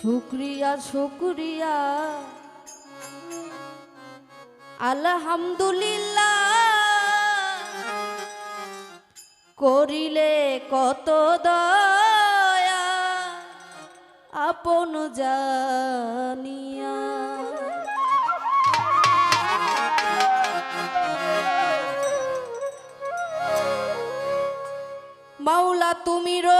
শুক্রিয়া শুক্রিয়া। আলহামদুলিল্লাহ করিলে কত দয়া আপন জানিয়া। মাওলা তুমি রহিম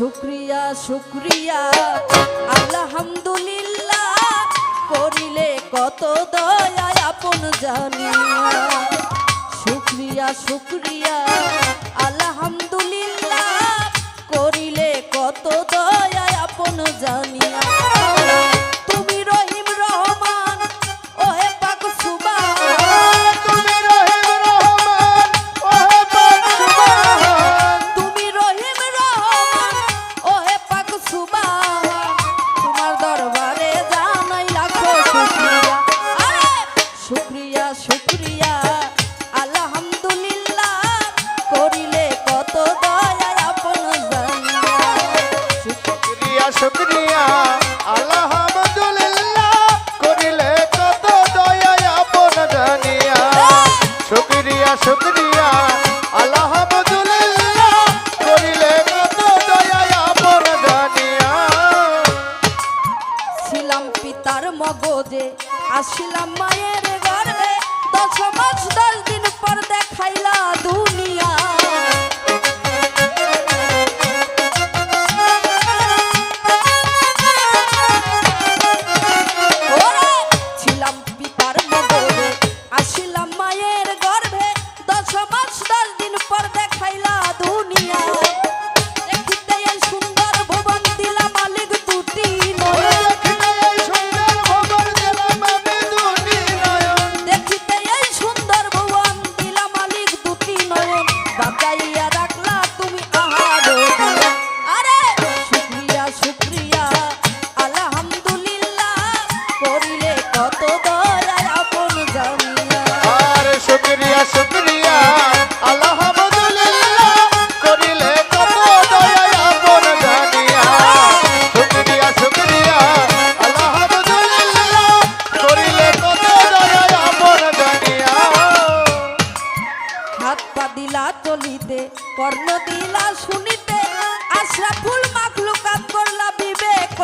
শুক্রিয়া শুক্রিয়া। আলহামদুলিল্লাহ, করিলে কত দয়া আপন জানিয়া শুক্রিয়া শুক্রিয়া। আলহামদুলিল্লাহ, করিলে কত দয়া আপন জানিয়া শুকরিয়া শুকরিয়া। আলহামদুলিল্লাহ করিলে কত দয়া আপন শুকরিয়া শুকরিয়া। আলহামদুলিল্লাহ করিলে কত দয়া আপন জানিয়া। শুকরিয়া শুকরিয়া। আলহামদুলিল্লাহ করিলে কত দয়া আপন জানিয়া। ছিলাম পিতার মগজে আসিলাম মায়ের কর্ণ দিলা শুনিতে আশরাফুল মাখলুকাত করলা বিবেক।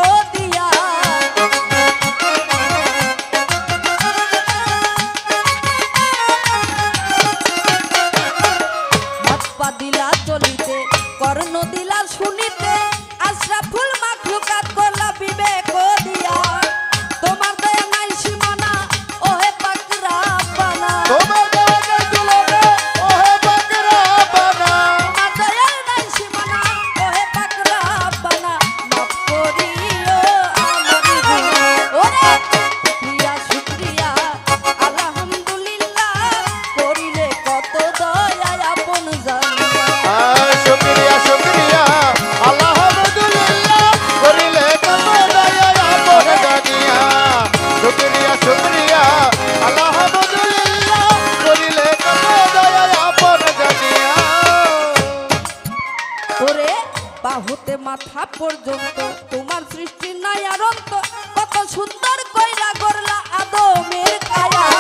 দিয়া হাত পা দিলা চলিতে কর্ণ দিলা শুনিতে আশরাফুল মাখলুকাত করলা বিবেক দিয়া। তোমার বাহুতে মাথা পর্যন্ত তোমার সৃষ্টি নাই আর কত সুন্দর কইরা গড়লা আদমের কায়া